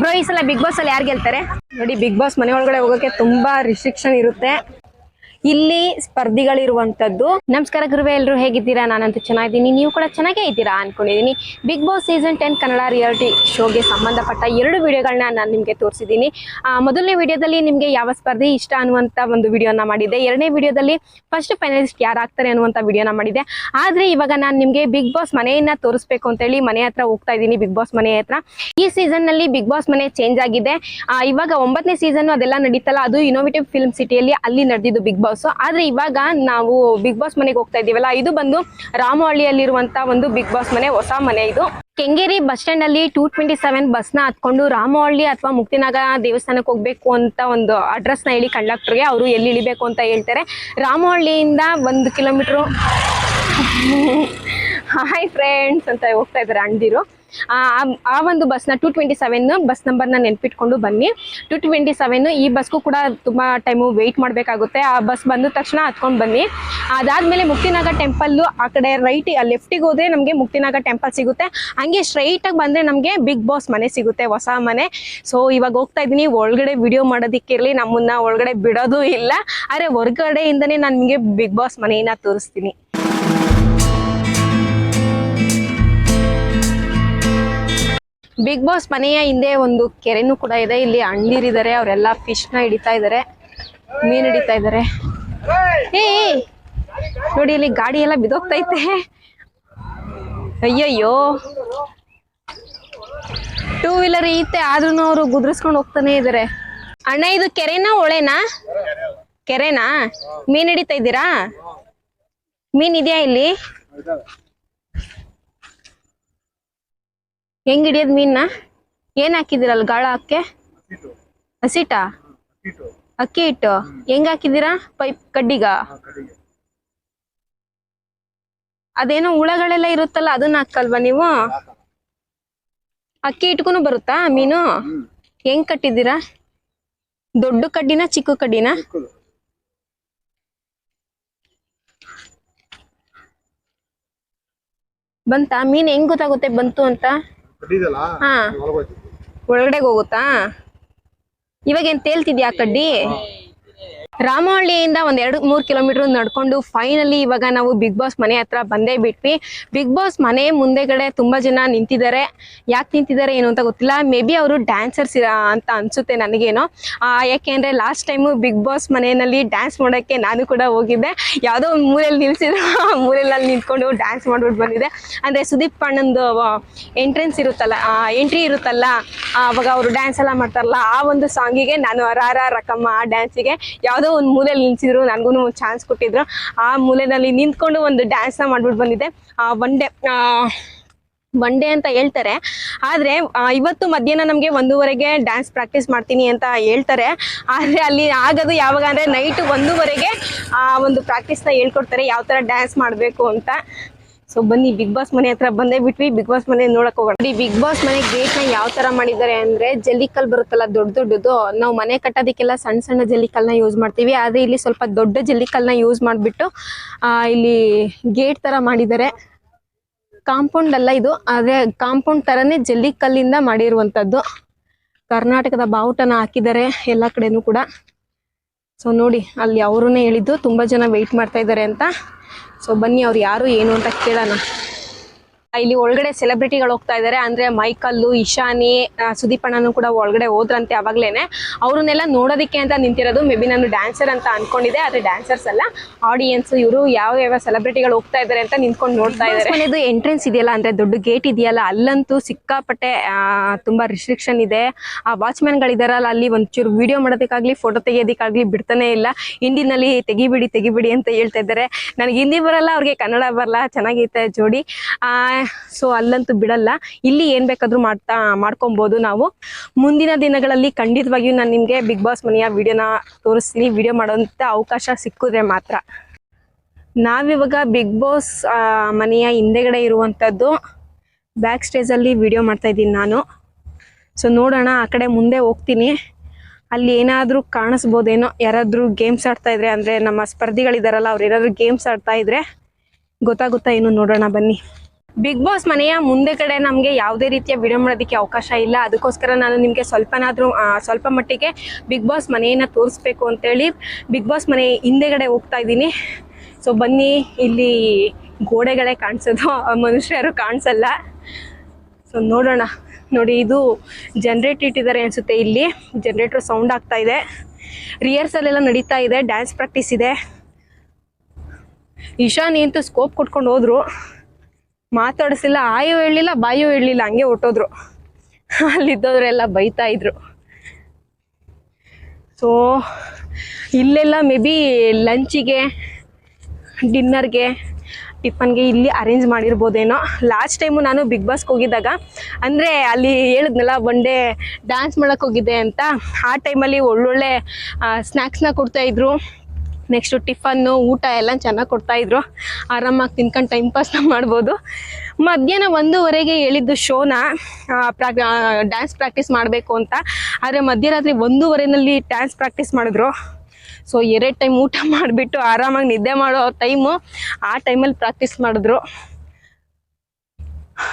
Bro ಈ ಸಲ big boss ಅಲ್ಲಿ ಯಾರು ಗೆಲ್ತಾರೆ? ನೋಡಿ ಬಿಗ್ ಬಾಸ್ ಮನೆ ಒಳಗಡೆ ಹೋಗೋಕೆ ತುಂಬಾ ರಿಸ್ಟ್ರಿಕ್ಷನ್ ಇರುತ್ತೆ. ಇಲ್ಲಿ ಸ್ಪರ್ಧಿಗಳಿರುವಂತದ್ದು. ನಮಸ್ಕಾರ ಗುರುವೆ ಎಲ್ಲರೂ ಹೇಗಿದ್ದೀರಾ? ನಾನಂತೂ ಚೆನ್ನಾಗಿದ್ದೀನಿ. ನೀವು ಕೂಡ ಚೆನ್ನಾಗೇ ಇದ್ದೀರಾ ಅನ್ಕೊಂಡಿದ್ದೀನಿ. Bigg Boss season ten Kannada reality ಶೋಗೆ ಸಂಬಂಧಪಟ್ಟ ಎರಡು ವಿಡಿಯೋಗಳನ್ನ ನಾನು ನಿಮಗೆ ತೋರಿಸಿದ್ದೀನಿ. ಮೊದಲನೇ ವಿಡಿಯೋದಲ್ಲಿ ನಿಮಗೆ ಯಾವ ಸ್ಪರ್ಧಿ ಇಷ್ಟ ಅನ್ನುವಂತ ಒಂದು ವಿಡಿಯೋನ ಮಾಡಿದ್ದೆ. ಎರಡನೇ ವಿಡಿಯೋದಲ್ಲಿ ಫಸ್ಟ್ ಫೈನಲಿಸ್ಟ್ ಯಾರು ಆಗ್ತಾರೆ ಅನ್ನುವಂಥ ವಿಡಿಯೋನ ಮಾಡಿದ್ದೆ. ಆದ್ರೆ ಇವಾಗ ನಾನು ನಿಮಗೆ ಬಿಗ್ ಬಾಸ್ ಮನೆಯನ್ನ ತೋರಿಸ್ಬೇಕು ಅಂತೇಳಿ ಮನೆ ಹತ್ರ ಹೋಗ್ತಾ ಇದ್ದೀನಿ, ಬಿಗ್ ಬಾಸ್ ಮನೆ ಹತ್ರ. ಈ ಸೀಸನ್ನಲ್ಲಿ ಬಿಗ್ ಬಾಸ್ ಮನೆ ಚೇಂಜ್ ಆಗಿದೆ. ಇವಾಗ ಒಂಬತ್ತನೇ ಸೀಸನ್ ಅದೆಲ್ಲ ನಡೀತಲ್ಲ. ಅದು ಇನೋವೇಟಿವ್ ಫಿಲ್ಮ್ ಸಿಟಿಯಲ್ಲಿ ಅಲ್ಲಿ ನಡೆದಿದ್ದು ಬಿಗ್ ಬಾಸ್. ಆದ್ರೆ ಇವಾಗ ನಾವು ಬಿಗ್ ಬಾಸ್ ಮನೆಗೆ ಹೋಗ್ತಾ ಇದೀವಲ್ಲ ಇದು ಬಂದು ರಾಮಹಳ್ಳಿಯಲ್ಲಿರುವಂತ ಒಂದು ಬಿಗ್ ಬಾಸ್ ಮನೆ, ಹೊಸ ಮನೆ ಇದು. ಕೆಂಗೇರಿ ಬಸ್ ಸ್ಟ್ಯಾಂಡ್ ಅಲ್ಲಿ ಟೂ ಟ್ವೆಂಟಿ ಸೆವೆನ್ ಬಸ್ನ ಹತ್ಕೊಂಡು ರಾಮಹಳ್ಳಿ ಅಥವಾ ಮುಕ್ತಿನಾಗ ದೇವಸ್ಥಾನಕ್ಕೆ ಹೋಗ್ಬೇಕು ಅಂತ ಒಂದು ಅಡ್ರೆಸ್ನ ಹೇಳಿ ಕಂಡಕ್ಟರ್ಗೆ ಅವರು ಎಲ್ಲಿ ಇಳಿಬೇಕು ಅಂತ ಹೇಳ್ತಾರೆ. ರಾಮಹಳ್ಳಿಯಿಂದ ಒಂದು ಕಿಲೋಮೀಟರ್ ಹಾಯ್ ಫ್ರೆಂಡ್ಸ್ ಅಂತ ಹೋಗ್ತಾ ಇದ್ದಾರೆ ಅಣ್ದಿರು ಆ ಒಂದು ಬಸ್ನ ಟು ಟ್ವೆಂಟಿ ಸೆವೆನ್ ಬಸ್ ನಂಬರ್ನ ನೆನ್ಪಿಟ್ಕೊಂಡು ಬನ್ನಿ. ಟೂ ಟ್ವೆಂಟಿ ಸೆವೆನ್ ಈ ಬಸ್ಗೂ ಕೂಡ ತುಂಬ ಟೈಮು ವೆಯ್ಟ್ ಮಾಡಬೇಕಾಗುತ್ತೆ. ಆ ಬಸ್ ಬಂದ ತಕ್ಷಣ ಹತ್ಕೊಂಡು ಬನ್ನಿ. ಅದಾದಮೇಲೆ ಮುಕ್ತಿನಾಗ ಟೆಂಪಲ್ಲು ಆ ಕಡೆ ರೈಟ್ ಲೆಫ್ಟಿಗೆ ಹೋದ್ರೆ ನಮಗೆ ಮುಕ್ತಿನಾಗ ಟೆಂಪಲ್ ಸಿಗುತ್ತೆ. ಹಂಗೆ ಸ್ಟ್ರೈಟಾಗಿ ಬಂದರೆ ನಮಗೆ ಬಿಗ್ ಬಾಸ್ ಮನೆ ಸಿಗುತ್ತೆ, ಹೊಸ ಮನೆ. ಸೊ ಇವಾಗ ಹೋಗ್ತಾ ಇದ್ದೀನಿ. ಒಳಗಡೆ ವಿಡಿಯೋ ಮಾಡೋದಕ್ಕಿರಲಿ, ನಮ್ಮನ್ನ ಒಳಗಡೆ ಬಿಡೋದು ಇಲ್ಲ. ಆದರೆ ಹೊರಗಡೆಯಿಂದನೇ ನಾನು ನಿಮಗೆ ಬಿಗ್ ಬಾಸ್ ಮನೆಯನ್ನ ತೋರಿಸ್ತೀನಿ. ಬಿಗ್ ಬಾಸ್ ಮನೆಯ ಹಿಂದೆ ಒಂದು ಕೆರೆನೂ ಕೂಡ ಇದೆ. ಇಲ್ಲಿ ಅಣ್ಣಿರಿದ್ದಾರೆ ಅವರೆಲ್ಲ ಫಿಶ್ನ ಹಿಡಿತಾ ಇದ್ದಾರೆ ಮೀನ್ ಹಿಡಿತಾ ಇದ್ದಾರೆ ಏ ನೋಡಿ ಇಲ್ಲಿ ಗಾಡಿ ಎಲ್ಲ ಬಿದೋಗ್ತೈತೆ ಅಯ್ಯಯ್ಯೋ. ಟೂ ವೀಲರ್ ಐತೆ ಆದ್ರೂ ಅವರು ಗುದ್ರಿಸ್ಕೊಂಡು ಹೋಗ್ತಾನೆ ಇದ್ದಾರೆ ಅಣ್ಣ, ಇದು ಕೆರೆನಾ, ಹೊಳೆನಾ? ಕೆರೆನಾ? ಮೀನ್ ಹಿಡಿತಾ ಇದ್ದೀರಾ? ಮೀನ್ ಇದೆಯಾ ಇಲ್ಲಿ? ಹೆಂಗ್ ಹಿಡಿಯೋದ್ ಮೀನ್ನ ಏನ್ ಹಾಕಿದಿರಲ್ ಗಾಳ ಹಾಕೆ ಹಸಿಟ? ಅಕ್ಕಿ ಇಟ್ಟು ಹೆಂಗ್ ಹಾಕಿದಿರಾ ಪೈಪ್ ಕಡ್ಡಿಗ? ಅದೇನೋ ಹುಳಗಳೆಲ್ಲ ಇರುತ್ತಲ್ಲ ಅದನ್ನ ಹಾಕಲ್ವಾ ನೀವು? ಅಕ್ಕಿ ಇಟ್ಕೊನು ಬರುತ್ತಾ ಮೀನು? ಹೆಂಗ್ ಕಟ್ಟಿದ್ದೀರಾ? ದೊಡ್ಡ ಕಡ್ಡಿನ, ಚಿಕ್ಕ ಕಡ್ಡಿನ? ಬಂತಾ? ಮೀನ್ ಹೆಂಗ್ ಗೊತ್ತಾಗುತ್ತೆ? ಬಂತು ಅಂತ? ಹಾ. ಒಳಗಡೆಗೆ ಹೋಗುತ್ತಾ? ಇವಾಗ ಏನ್ ತೇಲ್ತಿದ್ಯಾ ಕಡ್ಡಿ? ರಾಮಹಳ್ಳಿಯಿಂದ ಒಂದ್ ಎರಡು ಮೂರ್ ಕಿಲೋಮೀಟರ್ ನಡ್ಕೊಂಡು ಫೈನಲಿ ಇವಾಗ ನಾವು ಬಿಗ್ ಬಾಸ್ ಮನೆ ಹತ್ರ ಬಂದೇ ಬಿಟ್ವಿ. ಬಿಗ್ ಬಾಸ್ ಮನೆ ಮುಂದೆಗಡೆ ತುಂಬಾ ಜನ ನಿಂತಿದ್ದಾರೆ. ಯಾಕೆ ನಿಂತಿದ್ದಾರೆ ಏನು ಅಂತ ಗೊತ್ತಿಲ್ಲ. ಮೇ ಬಿ ಅವರು ಡ್ಯಾನ್ಸರ್ಸ್ ಅಂತ ಅನ್ಸುತ್ತೆ ನನಗೇನೋ. ಯಾಕೆಂದ್ರೆ ಲಾಸ್ಟ್ ಟೈಮು ಬಿಗ್ ಬಾಸ್ ಮನೆಯಲ್ಲಿ ಡ್ಯಾನ್ಸ್ ಮಾಡೋಕ್ಕೆ ನಾನು ಕೂಡ ಹೋಗಿದ್ದೆ. ಯಾವುದೋ ಒಂದು ಮೂಲೆಯಲ್ಲಿ ನಿಲ್ಸಿದ್ರು. ಆ ಮೂಲೆಯಲ್ಲಿ ನಿಂತ್ಕೊಂಡು ಡ್ಯಾನ್ಸ್ ಮಾಡ್ಬಿಟ್ಟು ಬಂದಿದೆ ಅಂದ್ರೆ ಸುದೀಪ್ ಅಣ್ಣಂದು ಎಂಟ್ರೆನ್ಸ್ ಇರುತ್ತಲ್ಲ ಎಂಟ್ರಿ ಇರುತ್ತಲ್ಲ ಅವಾಗ ಅವರು ಡ್ಯಾನ್ಸ್ ಎಲ್ಲ ಮಾಡ್ತಾರಲ್ಲ, ಆ ಒಂದು ಸಾಂಗಿಗೆ ನಾನು ರಾರ ರಕಮ್ಮ ಆ ಡ್ಯಾನ್ಸಿಗೆ ಯಾವುದೋ ಒಂದು ಮೂಲೆಯಲ್ಲಿ ನಿಲ್ಸಿದ್ರು ನನಗೂ ಒಂದು ಚಾನ್ಸ್ ಕೊಟ್ಟಿದ್ರು. ಆ ಮೂಲೆಯಲ್ಲಿ ನಿಂತ್ಕೊಂಡು ಒಂದು ಡ್ಯಾನ್ಸ್ನ ಮಾಡ್ಬಿಟ್ಟು ಬಂದಿದ್ದೆ. ಒನ್ ಡೇ ಒನ್ ಡೇ ಅಂತ ಹೇಳ್ತಾರೆ. ಆದರೆ ಇವತ್ತು ಮಧ್ಯಾಹ್ನ ನಮಗೆ ಒಂದೂವರೆಗೆ ಡ್ಯಾನ್ಸ್ ಪ್ರಾಕ್ಟೀಸ್ ಮಾಡ್ತೀನಿ ಅಂತ ಹೇಳ್ತಾರೆ. ಆದರೆ ಅಲ್ಲಿ ಆಗೋದು ಯಾವಾಗ ಅಂದರೆ ನೈಟ್ ಒಂದೂವರೆಗೆ, ಆ, ಒಂದು ಪ್ರಾಕ್ಟೀಸ್ನ ಹೇಳ್ಕೊಡ್ತಾರೆ ಯಾವ ಥರ ಡ್ಯಾನ್ಸ್ ಮಾಡಬೇಕು ಅಂತ. ಸೊ ಬನ್ನಿ ಬಿಗ್ ಬಾಸ್ ಮನೆ ಹತ್ರ ಬಂದೇ ಬಿಟ್ವಿ. ಬಿಗ್ ಬಾಸ್ ಮನೆ ನೋಡಕ್ ಹೋಗೋಣ. ಬಿಗ್ ಬಾಸ್ ಮನೆ ಗೇಟ್ನ ಯಾವ ತರ ಮಾಡಿದ್ದಾರೆ ಅಂದ್ರೆ ಜಲ್ಲಿಕಲ್ ಬರುತ್ತಲ್ಲ, ದೊಡ್ಡ ದೊಡ್ಡದು. ನಾವು ಮನೆ ಕಟ್ಟೋದಕ್ಕೆಲ್ಲ ಸಣ್ಣ ಸಣ್ಣ ಜಲ್ಲಿಕಲ್ನ ಯೂಸ್ ಮಾಡ್ತೀವಿ. ಆದ್ರೆ ಇಲ್ಲಿ ಸ್ವಲ್ಪ ದೊಡ್ಡ ಜಲ್ಲಿಕಲ್ನ ಯೂಸ್ ಮಾಡ್ಬಿಟ್ಟು ಇಲ್ಲಿ ಗೇಟ್ ತರ ಮಾಡಿದ್ದಾರೆ. ಕಾಂಪೌಂಡ್ ಅಲ್ಲ ಇದು. ಆದ್ರೆ ಕಾಂಪೌಂಡ್ ತರನೇ ಜಲ್ಲಿಕಲ್ಲಿಂದ ಮಾಡಿರುವಂತದ್ದು ಕರ್ನಾಟಕದ ಬಾವುಟನ ಹಾಕಿದ್ದಾರೆ ಎಲ್ಲ ಕಡೆನೂ ಕೂಡ. ಸೊ ನೋಡಿ, ಅಲ್ಲಿ ಅವರನ್ನೇ ಹೇಳಿದ್ದು. ತುಂಬಾ ಜನ ವೆಯ್ಟ್ ಮಾಡ್ತಾ ಇದ್ದಾರೆ ಅಂತ. ಸೊ ಬನ್ನಿ ಅವ್ರು ಯಾರು ಏನು ಅಂತ ಕೇಳೋಣ. ಇಲ್ಲಿ ಒಳಗಡೆ ಸೆಲೆಬ್ರಿಟಿಗಳು ಹೋಗ್ತಾ ಇದ್ದಾರೆ ಅಂದ್ರೆ ಮೈಕಲ್ಲು ಇಶಾನಿ ಸುದೀಪ್ ಅಣ್ಣನೂ ಕೂಡ ಒಳಗಡೆ ಹೋದ್ರಂತೆ ಅವಾಗ್ಲೇನೆ. ಅವ್ರನ್ನೆಲ್ಲ ನೋಡೋದಕ್ಕೆ ಅಂತ ನಿಂತಿರೋದು. ಮೇ ಬಿ ನಾನು ಡ್ಯಾನ್ಸರ್ ಅಂತ ಅನ್ಕೊಂಡಿದ್ದೆ. ಆದ್ರೆ ಡ್ಯಾನ್ಸರ್ಸ್ ಅಲ್ಲ. ಆಡಿಯನ್ಸ್ ಇವರು ಯಾವ ಯಾವ ಸೆಲೆಬ್ರಿಟಿಗಳು ಹೋಗ್ತಾ ಇದ್ದಾರೆ ಅಂತ ನಿಂತ್ಕೊಂಡು ನೋಡ್ತಾ ಇದ್ದಾರೆ ಇದು ಎಂಟ್ರೆನ್ಸ್ ಇದೆಯಲ್ಲ ಅಂದ್ರೆ ದೊಡ್ಡ ಗೇಟ್ ಇದೆಯಲ್ಲ ಅಲ್ಲಂತೂ ಸಿಕ್ಕಾಪಟ್ಟೆ ಆ, ತುಂಬಾ ರಿಸ್ಟ್ರಿಕ್ಷನ್ ಇದೆ. ಆ ವಾಚ್ಮ್ಯಾನ್ಗಳಿದಾರಲ್ಲ ಅಲ್ಲಿ ಒಂಚೂರು ವಿಡಿಯೋ ಮಾಡೋದಕ್ಕಾಗ್ಲಿ ಫೋಟೋ ತೆಗಿಯೋದಕ್ಕಾಗ್ಲಿ ಬಿಡ್ತಾನೆ ಇಲ್ಲ. ಹಿಂದಿನಲ್ಲಿ ತೆಗಿಬಿಡಿ ತೆಗಿಬಿಡಿ ಅಂತ ಹೇಳ್ತಾ ಇದ್ದಾರೆ ನನಗೆ ಹಿಂದಿ ಬರಲ್ಲ ಅವ್ರಿಗೆ ಕನ್ನಡ ಬರಲ್ಲ. ಚೆನ್ನಾಗಿತ್ತೆ ಜೋಡಿ. ಆ ಸೊ ಅಲ್ಲಂತೂ ಬಿಡಲ್ಲ. ಇಲ್ಲಿ ಏನ್ ಬೇಕಾದ್ರೂ ಮಾಡ್ತಾ ಮಾಡ್ಕೊಬಹುದು ನಾವು. ಮುಂದಿನ ದಿನಗಳಲ್ಲಿ ಖಂಡಿತವಾಗಿಯೂ ನಾನು ನಿಮಗೆ ಬಿಗ್ ಬಾಸ್ ಮನೆಯ ವಿಡಿಯೋನ ತೋರಿಸ್ತೀನಿ. ವಿಡಿಯೋ ಮಾಡೋಂಥ ಅವಕಾಶ ಸಿಕ್ಕಿದ್ರೆ ಮಾತ್ರ. ನಾವಿವಾಗ ಬಿಗ್ ಬಾಸ್ ಮನೆಯ ಹಿಂದೆಗಡೆ ಇರುವಂತದ್ದು ಬ್ಯಾಕ್ ಸ್ಟೇಜ್ ಅಲ್ಲಿ ವಿಡಿಯೋ ಮಾಡ್ತಾ ಇದ್ದೀನಿ ನಾನು. ಸೊ ನೋಡೋಣ, ಆ ಕಡೆ ಮುಂದೆ ಹೋಗ್ತೀನಿ. ಅಲ್ಲಿ ಏನಾದರೂ ಕಾಣಿಸ್ಬೋದೇನೋ, ಯಾರಾದರೂ ಗೇಮ್ಸ್ ಆಡ್ತಾ ಇದ್ರೆ, ಅಂದರೆ ನಮ್ಮ ಸ್ಪರ್ಧಿಗಳಿದಾರಲ್ಲ, ಅವ್ರು ಏನಾದರೂ ಗೇಮ್ಸ್ ಆಡ್ತಾ ಇದ್ರೆ ಗೊತ್ತಾಗುತ್ತಾ ಏನು ನೋಡೋಣ ಬನ್ನಿ. ಬಿಗ್ ಬಾಸ್ ಮನೆಯ ಮುಂದೆ ಕಡೆ ನಮಗೆ ಯಾವುದೇ ರೀತಿಯ ವಿಡಿಯೋ ಅವಕಾಶ ಇಲ್ಲ. ಅದಕ್ಕೋಸ್ಕರ ನಾನು ನಿಮಗೆ ಸ್ವಲ್ಪನಾದರೂ ಸ್ವಲ್ಪ ಮಟ್ಟಿಗೆ ಬಿಗ್ ಬಾಸ್ ಮನೆಯನ್ನು ತೋರಿಸ್ಬೇಕು ಅಂತೇಳಿ ಬಿಗ್ ಬಾಸ್ ಮನೆ ಹಿಂದೆಗಡೆ ಹೋಗ್ತಾ ಇದ್ದೀನಿ. ಸೊ ಬನ್ನಿ, ಇಲ್ಲಿ ಗೋಡೆಗಳೇ ಕಾಣಿಸೋದು. ಮನುಷ್ಯರು ಕಾಣಿಸಲ್ಲ. ಸೊ ನೋಡೋಣ. ನೋಡಿ, ಇದು ಜನ್ರೇಟ್ ಇಟ್ಟಿದ್ದಾರೆ ಅನಿಸುತ್ತೆ ಇಲ್ಲಿ. ಜನ್ರೇಟರ್ ಸೌಂಡ್ ಆಗ್ತಾ ಇದೆ. ರಿಹರ್ಸಲ್ ಎಲ್ಲ ನಡೀತಾ ಇದೆ. ಡ್ಯಾನ್ಸ್ ಪ್ರಾಕ್ಟೀಸ್ ಇದೆ. ಇಶಾನಿ ಅಂತೂ ಸ್ಕೋಪ್ ಕೊಟ್ಕೊಂಡು ಹೋದ್ರು. ಮಾತಾಡಿಸಿಲ್ಲ, ಆಯೋ ಹೇಳಲಿಲ್ಲ ಬಾಯೋ ಹೇಳಲಿಲ್ಲ ಹಂಗೆ ಹೊಟ್ಟೋದ್ರು. ಅಲ್ಲಿದ್ದವರೆಲ್ಲ ಬೈತಾ ಇದ್ರು. ಸೊ ಇಲ್ಲೆಲ್ಲ ಮೇ ಬಿ ಲಂಚಿಗೆ, ಡಿನ್ನರ್ಗೆ, ಟಿಫನ್ಗೆ ಇಲ್ಲಿ ಅರೇಂಜ್ ಮಾಡಿರ್ಬೋದೇನೋ. ಲಾಸ್ಟ್ ಟೈಮು ನಾನು ಬಿಗ್ ಬಾಸ್ಗೆ ಹೋಗಿದ್ದಾಗ, ಅಂದರೆ ಅಲ್ಲಿ ಹೇಳಿದ್ನಲ್ಲ ಡೇ ಡ್ಯಾನ್ಸ್ ಮಾಡೋಕ್ಕೆ ಹೋಗಿದ್ದೆ ಅಂತ. ಆ ಟೈಮಲ್ಲಿ ಒಳ್ಳೊಳ್ಳೆ ಸ್ನ್ಯಾಕ್ಸ್ನ ಕೊಡ್ತಾಯಿದ್ರು ನೆಕ್ಸ್ಟು ಟಿಫನ್ನು ಊಟ ಎಲ್ಲ ಚೆನ್ನಾಗಿ ಕೊಡ್ತಾಯಿದ್ರು ಆರಾಮಾಗಿ ತಿನ್ಕೊಂಡು ಟೈಮ್ ಪಾಸ್ನ ಮಾಡ್ಬೋದು. ಮಧ್ಯಾಹ್ನ ಒಂದೂವರೆಗೆ ಹೇಳಿದ್ದು ಶೋನ ಪ್ರಾಕ್ ಡ್ಯಾನ್ಸ್ ಪ್ರಾಕ್ಟೀಸ್ ಮಾಡಬೇಕು ಅಂತ. ಆದರೆ ಮಧ್ಯರಾತ್ರಿ ಒಂದೂವರೆನಲ್ಲಿ ಡ್ಯಾನ್ಸ್ ಪ್ರಾಕ್ಟೀಸ್ ಮಾಡಿದ್ರು. ಸೊ ಎರಡು ಟೈಮ್ ಊಟ ಮಾಡಿಬಿಟ್ಟು ಆರಾಮಾಗಿ ನಿದ್ದೆ ಮಾಡೋ ಟೈಮು ಆ ಟೈಮಲ್ಲಿ ಪ್ರಾಕ್ಟೀಸ್ ಮಾಡಿದ್ರು.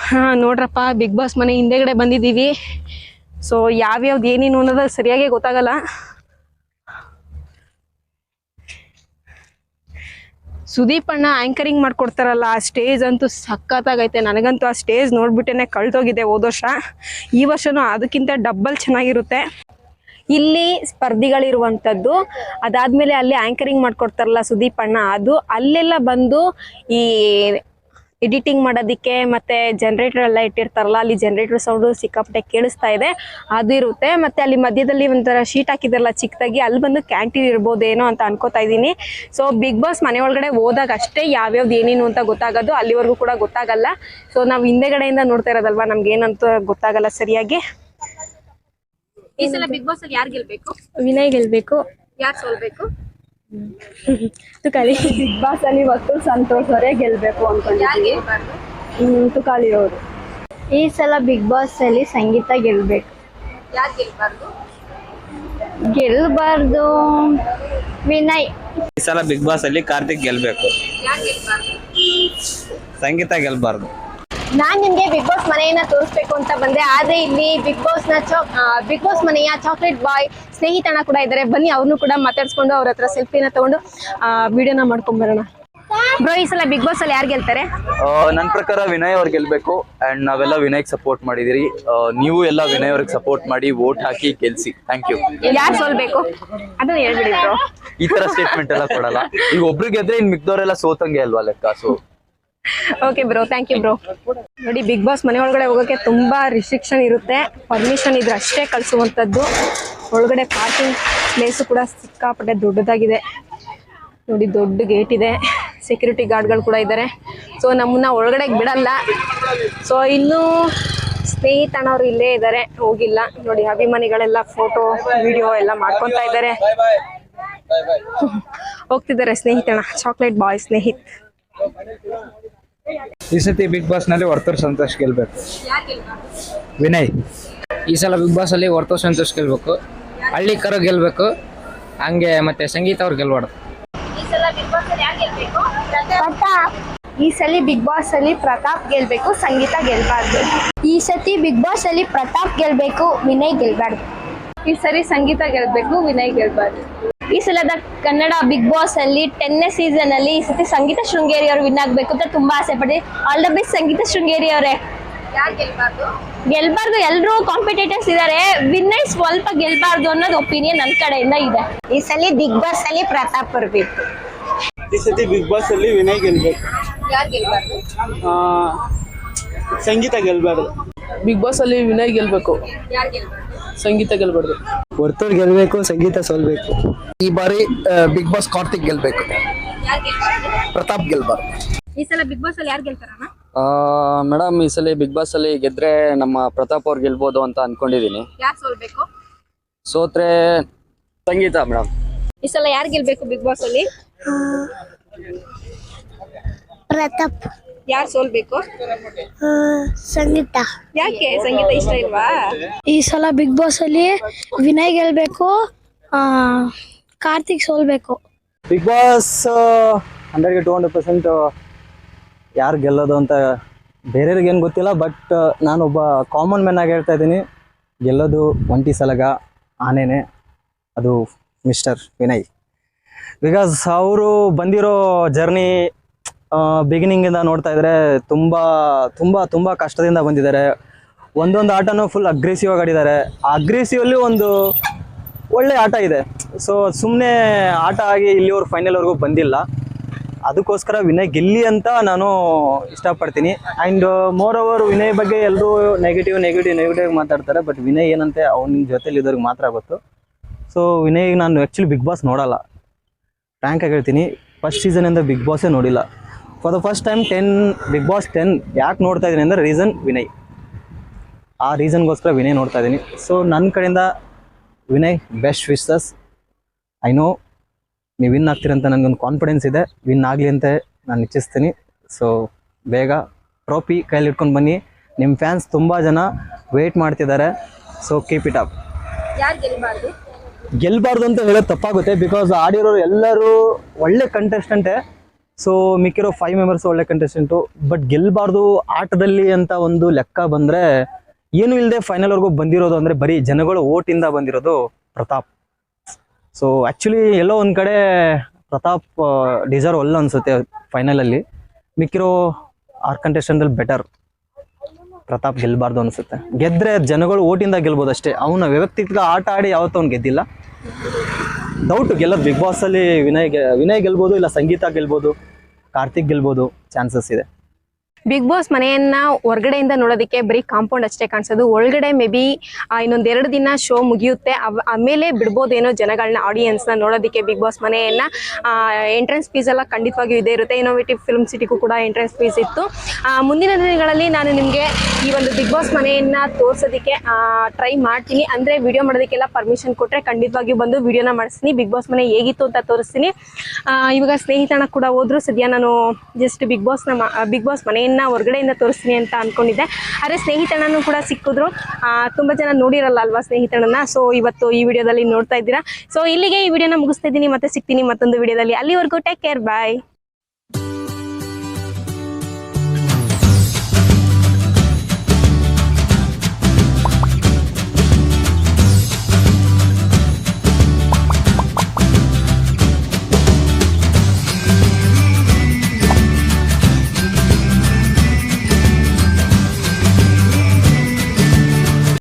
ಹಾಂ, ನೋಡ್ರಪ್ಪ ಬಿಗ್ ಬಾಸ್ ಮನೆ ಹಿಂದೆಗಡೆ ಬಂದಿದ್ದೀವಿ. ಸೊ ಯಾವ್ಯಾವ್ದು ಏನೇನು ಅನ್ನೋದು ಸರಿಯಾಗಿ ಗೊತ್ತಾಗಲ್ಲ. ಸುದೀಪ್ ಅಣ್ಣ ಆಂಕರಿಂಗ್ ಮಾಡ್ಕೊಡ್ತಾರಲ್ಲ, ಆ ಸ್ಟೇಜ್ ಅಂತೂ ಸಖತ್ತಾಗೈತೆ. ನನಗಂತೂ ಆ ಸ್ಟೇಜ್ ನೋಡ್ಬಿಟ್ಟೇನೆ ಕಳ್ದೋಗಿದೆ ಹೋದ ವರ್ಷ. ಈ ವರ್ಷನೂ ಅದಕ್ಕಿಂತ ಡಬ್ಬಲ್ ಚೆನ್ನಾಗಿರುತ್ತೆ. ಇಲ್ಲಿ ಸ್ಪರ್ಧಿಗಳಿರುವಂಥದ್ದು, ಅದಾದಮೇಲೆ ಅಲ್ಲಿ ಆಂಕರಿಂಗ್ ಮಾಡ್ಕೊಡ್ತಾರಲ್ಲ ಸುದೀಪ್ ಅಣ್ಣ, ಅದು ಅಲ್ಲೆಲ್ಲ ಬಂದು ಈ ಎಡಿಟಿಂಗ್ ಮಾಡೋದಕ್ಕೆ ಮತ್ತೆ ಜನರೇಟರ್ ಎಲ್ಲ ಇಟ್ಟಿರ್ತಾರಲ್ಲ ಅಲ್ಲಿ ಜನರೇಟರ್ ಸೌಂಡು ಸಿಕ್ಕಾಪಟ್ಟೆ ಕೇಳಿಸ್ತಾ ಇದೆ. ಅದು ಇರುತ್ತೆ. ಮತ್ತೆ ಅಲ್ಲಿ ಮಧ್ಯದಲ್ಲಿ ಒಂಥರ ಶೀಟ್ ಹಾಕಿದಾರಲ್ಲ ಚಿಕ್ಕದಾಗಿ ಅಲ್ಲಿ ಬಂದು ಕ್ಯಾಂಟೀನ್ ಇರ್ಬೋದೇನೋ ಅಂತ ಅನ್ಕೋತಾ ಇದ್ದೀನಿ. ಸೊ ಬಿಗ್ ಬಾಸ್ ಮನೆ ಒಳಗಡೆ ಹೋದಾಗ ಅಷ್ಟೇ ಯಾವ್ಯಾವ್ದು ಏನೇನು ಅಂತ ಗೊತ್ತಾಗೋದು ಅಲ್ಲಿವರೆಗೂ ಕೂಡ ಗೊತ್ತಾಗಲ್ಲ. ಸೊ ನಾವು ಹಿಂದೆಗಡೆಯಿಂದ ನೋಡ್ತಾ ಇರೋದಲ್ವಾ ನಮ್ಗೆ ಏನಂತ ಗೊತ್ತಾಗಲ್ಲ ಸರಿಯಾಗಿ. ಈ ಸಲ ಬಿಗ್ ಬಾಸ್ ಅಲ್ಲಿ ಯಾರು ಗೆಲ್ಬೇಕು? ವಿನಯ್ ಗೆಲ್ಬೇಕು. ಯಾರು ಸೋಲ್ಬೇಕು? ತುಕಾಲಿ. ಬಿಗ್ ಬಾಸ್ ಅಲ್ಲಿ ಇವತ್ತು ಸಂತೋಷ್ ಅವರೇ ಗೆಲ್ಬೇಕು ಅನ್ಕೊಂಡಿದ್ದೀನಿ ಹ್ಮ್, ತುಕಾಲಿ ಅವರು. ಈ ಸಲ ಬಿಗ್ ಬಾಸ್ ಅಲ್ಲಿ ಸಂಗೀತ ಗೆಲ್ಬೇಕು. ಯಾಕೆ ಗೆಲ್ಬಾರ್ದು? ಗೆಲ್ಬಾರ್ದು ವಿನಯ್. ಈ ಸಲ ಬಿಗ್ ಬಾಸ್ ಅಲ್ಲಿ ಕಾರ್ತಿಕ್ ಗೆಲ್ಬೇಕು. ಗೆಲ್ಬಾರ್ದು? ಸಂಗೀತ ಗೆಲ್ಬಾರ್ದು. ನಾನ್ ನಿಮ್ಗೆ ಬಿಗ್ ಬಾಸ್ ಮನೆಯನ್ನ ತೋರಿಸ್ಬೇಕು ಅಂತ ಬಂದೆ. ಆದ್ರೆ ಇಲ್ಲಿ ಬಿಗ್ ಬಾಸ್ನ ಬಿಗ್ ಬಾಸ್ ಮನೆಯ ಚಾಕ್ಲೇಟ್ ಬಾಯ್ ಸ್ನೇಹಿತನ ಕೂಡ ಇದ್ದಾರೆ ಬನ್ನಿ ಅವ್ರನ್ನು ಕೂಡ ಮಾತಾಡ್ಸ್ಕೊಂಡು ಅವ್ರ ಹತ್ರ ಸೆಲ್ಫಿನ ತಗೊಂಡು ವಿಡಿಯೋನ ಮಾಡ್ಕೊಂಡ್ ಬರೋಣ. ಬ್ರೋ ಈ ಸಲ ಬಿಗ್ ಬಾಸ್ ಅಲ್ಲಿ ಯಾರು ಗೆಲ್ತಾರೆ? ನನ್ನ ಪ್ರಕಾರ ವಿನಯ್ ಅವ್ರು ಗೆಲ್ಬೇಕು. ಅಂಡ್ ನಾವೆಲ್ಲ ವಿನಯ್ ಸಪೋರ್ಟ್ ಮಾಡಿದಿರಿ. ನೀವು ಎಲ್ಲ ವಿನಯ್ ಅವ್ರಿಗೆ ಸಪೋರ್ಟ್ ಮಾಡಿ ವೋಟ್ ಹಾಕಿ ಗೆಲ್ಸಿ. ಥ್ಯಾಂಕ್ ಯು ಯಾರು ಸೋಲ್ಬೇಕು? ಅದನ್ನ ಹೇಳ್ಬಿಡಿ ಬ್ರೋ ಈ ತರ ಸ್ಟೇಟ್ಮೆಂಟ್ ಎಲ್ಲ ಕೊಡಲ್ಲ. ಈಗ ಒಬ್ರು ಗೆದ್ರೆ ಇನ್ ಮಿಕ್ದವರೆಲ್ಲ ಸೋತಂಗೆ ಅಲ್ವಾ ಲೆಕ್ಕ? So okay bro thank you bro ನೋಡಿ ಬಿಗ್ ಬಾಸ್ ಮನೆ ಒಳಗಡೆ ಹೋಗೋಕೆ ತುಂಬಾ ರಿಸ್ಟ್ರಿಕ್ಷನ್ ಇರುತ್ತೆ. ಪರ್ಮಿಷನ್ ಇದ್ರೆ ಅಷ್ಟೇ ಕಳಿಸುವಂಥದ್ದು. ಒಳಗಡೆ ಪಾರ್ಕಿಂಗ್ ಪ್ಲೇಸು ಕೂಡ ಸಿಕ್ಕಾಪಟ್ಟೆ ದೊಡ್ಡದಾಗಿದೆ. ನೋಡಿ ದೊಡ್ಡ ಗೇಟ್ ಇದೆ. ಸೆಕ್ಯೂರಿಟಿ ಗಾರ್ಡ್ಗಳು ಕೂಡ ಇದ್ದಾರೆ ಸೊ ನಮ್ಮನ್ನ ಒಳಗಡೆ ಬಿಡಲ್ಲ. ಸೊ ಇನ್ನೂ ಸ್ನೇಹಿತನವರು ಇಲ್ಲೇ ಇದ್ದಾರೆ ಹೋಗಿಲ್ಲ. ನೋಡಿ ಅಭಿಮಾನಿಗಳೆಲ್ಲ ಫೋಟೋ ವಿಡಿಯೋ ಎಲ್ಲ ಮಾಡ್ಕೊತಾ ಇದ್ದಾರೆ ಹೋಗ್ತಿದ್ದಾರೆ ಸ್ನೇಹಿತನ ಚಾಕ್ಲೇಟ್ ಬಾಯ್ ಸ್ನೇಹಿತ್. ಈ ಸತಿ ಬಿಗ್ ಬಾಸ್ನಲ್ಲಿ ವರ್ತೂರ್ ಸಂತೋಷ್ ಗೆಲ್ಬೇಕು. ವಿನಯ್. ಈ ಸಲ ಬಿಗ್ ಬಾಸ್ ಅಲ್ಲಿ ವರ್ತೋ ಸಂತೋಷ್ ಗೆಲ್ಬೇಕು. ಹಳ್ಳಿ ಕರು ಗೆಲ್ಬೇಕು. ಹಂಗೆ ಮತ್ತೆ ಸಂಗೀತ ಅವ್ರು ಗೆಲ್ಬಾರ್ದು. ಈ ಸಲ ಬಿಗ್ ಬಾಸ್ ಅಲ್ಲಿ ಪ್ರತಾಪ್. ಗೆಲ್ಬೇಕು ಸಂಗೀತ ಗೆಲ್ಬಾರ್ದು. ಈ ಸತಿ ಬಿಗ್ ಬಾಸ್ ಅಲ್ಲಿ ಪ್ರತಾಪ್ ಗೆಲ್ಬೇಕು ವಿನಯ್ ಗೆಲ್ಬಾರ್ದು. ಈ ಸರಿ ಸಂಗೀತ ಗೆಲ್ಬೇಕು ವಿನಯ್ ಗೆಲ್ಬಾರ್ದು. ಈ ಸಲದ ಕನ್ನಡ ಬಿಗ್ ಬಾಸ್ ಅಲ್ಲಿ ಟೆನ್ನೇ ಸೀಸನ್ ಅಲ್ಲಿ ಈ ಸತಿ ಸಂಗೀತ ಶೃಂಗೇರಿ ಅವರು ವಿನ್ ಆಗ್ಬೇಕು ಅಂತ ತುಂಬಾ ಆಸೆ ಪಡ್ತೀವಿ. All the best Sangeetha Sringeri ಅವರೇ. ಗೆಲ್ಬಾರ್ದು? ಎಲ್ಲರೂ ಕಾಂಪಿಟೇಟರ್ಸ್ ಇದಾರೆ. ವಿನ್ನರ್ ಸ್ವಲ್ಪ ಗೆಲ್ಬಾರ್ದು ಅನ್ನೋದು ಒಪಿನಿಯನ್ ನನ್ನ ಕಡೆಯಿಂದ ಇದೆ. ಈ ಸಲ ಬಿಗ್ ಬಾಸ್ ಅಲ್ಲಿ ಪ್ರತಾಪ್ ಬರ್ಬೇಕು ಈ ಸತಿ ಬಿಗ್ ಬಾಸ್ ಅಲ್ಲಿ ವಿನಯ್ ಗೆಲ್ಬೇಕು. ಆ, ಸಂಗೀತ ಗೆಲ್ಬಾರ್ದು. ಬಿಗ್ ಬಾಸ್ ಅಲ್ಲಿ ವಿನಯ್ ಗೆಲ್ಬೇಕು. ಸಂಗೀತ ಗೆಲ್ಬಾರ್ದು. ವರ್ತೂರ್ ಗೆಲ್ಬೇಕು ಸಂಗೀತ ಸೋಲ್ಬೇಕು. ಈ ಬಾರಿ ಬಿಗ್ ಬಾಸ್ ಕಾರ್ತಿಕ್ ಗೆಲ್ಬೇಕು. ಪ್ರತಾಪ್ ಗೆಲ್ಬಾರ್ದು. ಈ ಸಲ ಬಿಗ್ ಬಾಸ್ ಅಲ್ಲಿ ಯಾರು ಗೆಲ್ತಾರಣ್ಣ ಮೇಡಮ್ ಈ ಸಲ ಬಿಗ್ ಬಾಸ್ ಅಲ್ಲಿ ಗೆದ್ರೆ ನಮ್ಮ ಪ್ರತಾಪ್ ಅವ್ರು ಗೆಲ್ಬಹುದು ಅಂತ ಅನ್ಕೊಂಡಿದೀನಿ. ಯಾರು ಸೋಲ್ಬೇಕು? ಸೋತ್ರೆ ಸಂಗೀತ ಮೇಡಮ್. ಈ ಸಲ ಯಾರು ಗೆಲ್ಬೇಕು ಬಿಗ್ ಬಾಸ್ ಅಲ್ಲಿ? ಪ್ರತಾಪ್. ಯಾರು ಸೋಲ್ಬೇಕು? ಸಂಗೀತ. ಯಾಕೆ? ಸಂಗೀತ ಇಷ್ಟ ಇಲ್ವಾ? ಈ ಸಲ ಬಿಗ್ ಬಾಸ್ ಅಲ್ಲಿ ವಿನಯ್ ಗೆಲ್ಬೇಕು ಕಾರ್ತಿಕ್ ಸೋಲ್ಬೇಕು. ಬಿಗ್ ಬಾಸ್ ಹಂಡ್ರೆಡ್ಗೆ ಟೂ ಹಂಡ್ರೆಡ್ ಪರ್ಸೆಂಟ್ ಯಾರು ಗೆಲ್ಲೋದು ಅಂತ ಬೇರೆಯವ್ರಿಗೆ ಏನು ಗೊತ್ತಿಲ್ಲ ಬಟ್ ನಾನೊಬ್ಬ ಕಾಮನ್ ಮ್ಯಾನ್ ಆಗಿ ಹೇಳ್ತಾ ಇದ್ದೀನಿ. ಗೆಲ್ಲೋದು ಒಂಟಿ ಸಲಗ, ಆನೆನೆ. ಅದು ಮಿಸ್ಟರ್ ವಿನಯ್. ಬಿಕಾಸ್ ಅವರು ಬಂದಿರೋ ಜರ್ನಿ ಬಿಗಿನಿಂಗಿಂದ ನೋಡ್ತಾ ಇದ್ರೆ ತುಂಬ ತುಂಬ ತುಂಬ ಕಷ್ಟದಿಂದ ಬಂದಿದ್ದಾರೆ. ಒಂದೊಂದು ಆಟನೂ ಫುಲ್ ಅಗ್ರೆಸಿವ್ ಆಗಿ ಆಡಿದ್ದಾರೆ. ಆ ಅಗ್ರೆಸಿವಲ್ಲಿ ಒಂದು ಒಳ್ಳೆ ಆಟ ಇದೆ. ಸೊ ಸುಮ್ಮನೆ ಆಟ ಆಗಿ ಇಲ್ಲಿವರೆಗೂ ಫೈನಲ್ವರೆಗೂ ಬಂದಿಲ್ಲ. ಅದಕ್ಕೋಸ್ಕರ ವಿನಯ್ ಗೆಲ್ಲಿ ಅಂತ ನಾನು ಇಷ್ಟಪಡ್ತೀನಿ. ಆ್ಯಂಡ್ ಮೋರ್ ಓವರ್ ವಿನಯ್ ಬಗ್ಗೆ ಎಲ್ಲರೂ ನೆಗೆಟಿವ್ ನೆಗೆಟಿವ್ ನೆಗೆಟಿವ್ ಮಾತಾಡ್ತಾರೆ. ಬಟ್ ವಿನಯ್ ಏನಂತೆ ಅವನ ಜೊತೆಲಿ ಇದ್ದವ್ರಿಗೆ ಮಾತ್ರ ಗೊತ್ತು. ಸೊ ವಿನಯ್ ನಾನು ಆ್ಯಕ್ಚುಲಿ ಬಿಗ್ ಬಾಸ್ ನೋಡಲ್ಲ. ಆಗಿ ಹೇಳ್ತೀನಿ. ಫಸ್ಟ್ ಸೀಸನಿಂದ ಬಿಗ್ ಬಾಸೇ ನೋಡಿಲ್ಲ. For the first time ten Bigg Boss ten ಯಾಕೆ ನೋಡ್ತಾ ಇದ್ದೀನಿ ಅಂದರೆ ರೀಸನ್ ವಿನಯ್. ಆ ರೀಸನ್ಗೋಸ್ಕರ ವಿನಯ್ ನೋಡ್ತಾ ಇದ್ದೀನಿ. ಸೊ ನನ್ನ ಕಡೆಯಿಂದ Vinay best wishes I know ನೀವು ವಿನ್ ಆಗ್ತೀರಂತ ನನಗೊಂದು ಕಾನ್ಫಿಡೆನ್ಸ್ ಇದೆ. ವಿನ್ ಆಗಲಿ ಅಂತ ನಾನು ಇಚ್ಛಿಸ್ತೀನಿ. ಸೊ ಬೇಗ ಟ್ರೋಫಿ ಕೈಲಿ ಇಟ್ಕೊಂಡು ಬನ್ನಿ. ನಿಮ್ಮ ಫ್ಯಾನ್ಸ್ ತುಂಬ ಜನ ವೆಯ್ಟ್ ಮಾಡ್ತಿದ್ದಾರೆ. ಸೊ ಕೀಪ್ ಇಟ್ ಅಪ್ ಗೆಲ್ಬಾರ್ದು? ಅಂತ ಹೇಳೋದು ತಪ್ಪಾಗುತ್ತೆ ಬಿಕಾಸ್ ಆಡಿರೋರು ಎಲ್ಲರೂ ಒಳ್ಳೆ ಕಂಟೆಸ್ಟೆಂಟೇ ಸೊ ಮಿಕ್ಕಿರೋ ಫೈವ್ ಮೆಂಬರ್ಸ್ ಒಳ್ಳೆ ಕಂಟೆಸ್ಟೆಂಟು ಬಟ್ ಗೆಲ್ಬಾರ್ದು ಆಟದಲ್ಲಿ ಅಂತ ಒಂದು ಲೆಕ್ಕ ಬಂದರೆ ಏನು ಇಲ್ಲದೆ ಫೈನಲ್ವರೆಗೂ ಬಂದಿರೋದು ಅಂದರೆ ಬರೀ ಜನಗಳು ಓಟಿಂದ ಬಂದಿರೋದು ಪ್ರತಾಪ್. ಸೊ ಆ್ಯಕ್ಚುಲಿ ಎಲ್ಲೋ ಒಂದು ಕಡೆ ಪ್ರತಾಪ್ ಡಿಸರ್ವ್ ಅಲ್ಲ ಅನಿಸುತ್ತೆ ಫೈನಲಲ್ಲಿ ಮಿಕ್ಕಿರೋ ಆರ್ ಕಂಟೆಸ್ಟೆಂಟಲ್ಲಿ ಬೆಟರ್ ಪ್ರತಾಪ್ ಗೆಲ್ಲಬಾರ್ದು ಅನಿಸುತ್ತೆ. ಗೆದ್ದರೆ ಜನಗಳು ಓಟಿಂದ ಗೆಲ್ಬೋದು ಅಷ್ಟೇ. ಅವನ ವ್ಯಕ್ತಿತ್ವ ಆಟ ಆಡಿ ಯಾವತ್ತೂ ಅವ್ನು ಗೆದ್ದಿಲ್ಲ. ಡೌಟ್ ಗೆಲ್ಲೋದು ಬಿಗ್ ಬಾಸಲ್ಲಿ ವಿನಯ್ ವಿನಯ್ ಗೆಲ್ಬೋದು ಇಲ್ಲ ಸಂಗೀತ ಗೆಲ್ಬೋದು, ಕಾರ್ತಿಕ್ ಗೆಲ್ಬೋದು ಚಾನ್ಸಸ್ ಇದೆ. ಬಿಗ್ ಬಾಸ್ ಮನೆಯನ್ನ ಹೊರಗಡೆಯಿಂದ ನೋಡೋದಕ್ಕೆ ಬರೀ ಕಾಂಪೌಂಡ್ ಅಷ್ಟೇ ಕಾಣಿಸೋದು. ಒಳಗಡೆ ಮೇ ಬಿ ಇನ್ನೊಂದೆರಡು ದಿನ ಶೋ ಮುಗಿಯುತ್ತೆ. ಆಮೇಲೆ ಬಿಡ್ಬೋದೇನೋ ಜನಗಳನ್ನ ಆಡಿಯನ್ಸ್ನ ನೋಡೋದಕ್ಕೆ ಬಿಗ್ ಬಾಸ್ ಮನೆಯನ್ನ. ಎಂಟ್ರೆನ್ಸ್ ಫೀಸ್ ಎಲ್ಲ ಖಂಡಿತವಾಗಿಯೂ ಇದೇ ಇರುತ್ತೆ. ಇನೋವೇಟಿವ್ ಫಿಲ್ಮ್ ಸಿಟಿಗೂ ಕೂಡ ಎಂಟ್ರೆನ್ಸ್ ಫೀಸ್ ಇತ್ತು. ಮುಂದಿನ ದಿನಗಳಲ್ಲಿ ನಾನು ನಿಮಗೆ ಈ ಒಂದು ಬಿಗ್ ಬಾಸ್ ಮನೆಯನ್ನ ತೋರಿಸೋದಕ್ಕೆ ಟ್ರೈ ಮಾಡ್ತೀನಿ. ಅಂದರೆ ವಿಡಿಯೋ ಮಾಡೋದಕ್ಕೆಲ್ಲ ಪರ್ಮಿಷನ್ ಕೊಟ್ಟರೆ ಖಂಡಿತವಾಗಿಯೂ ಬಂದು ವಿಡಿಯೋನ ಮಾಡಿಸ್ತೀನಿ. ಬಿಗ್ ಬಾಸ್ ಮನೆ ಹೇಗಿತ್ತು ಅಂತ ತೋರಿಸ್ತೀನಿ. ಇವಾಗ ಸ್ನೇಹಿತನ ಕೂಡ ಹೋದ್ರು. ಸದ್ಯ ನಾನು ಜಸ್ಟ್ ಬಿಗ್ ಬಾಸ್ನ ಬಿಗ್ ಬಾಸ್ ಮನೆಯನ್ನ ಹೊರಗಡೆಯಿಂದ ತೋರಿಸ್ತೀನಿ ಅಂತ ಅನ್ಕೊಂಡಿದ್ದೆ. ಆದರೆ ಸ್ನೇಹಿತಣ್ಣನೂ ಕೂಡ ಸಿಕ್ಕಿದ್ರು. ತುಂಬ ಜನ ನೋಡಿರಲ್ಲ ಅಲ್ವಾ ಸ್ನೇಹಿತಣ್ಣನ ಸೊ ಇವತ್ತು ಈ ವಿಡಿಯೋದಲ್ಲಿ ನೋಡ್ತಾ ಇದ್ದೀರಾ. ಸೊ ಇಲ್ಲಿಗೆ ಈ ವಿಡಿಯೋನ ಮುಗಿಸ್ತಾ ಇದ್ದೀನಿ. ಮತ್ತೆ ಸಿಗ್ತೀನಿ ಮತ್ತೊಂದು ವಿಡಿಯೋದಲ್ಲಿ. ಅಲ್ಲಿವರೆಗೂ ಟೇಕ್ ಕೇರ್ ಬಾಯ್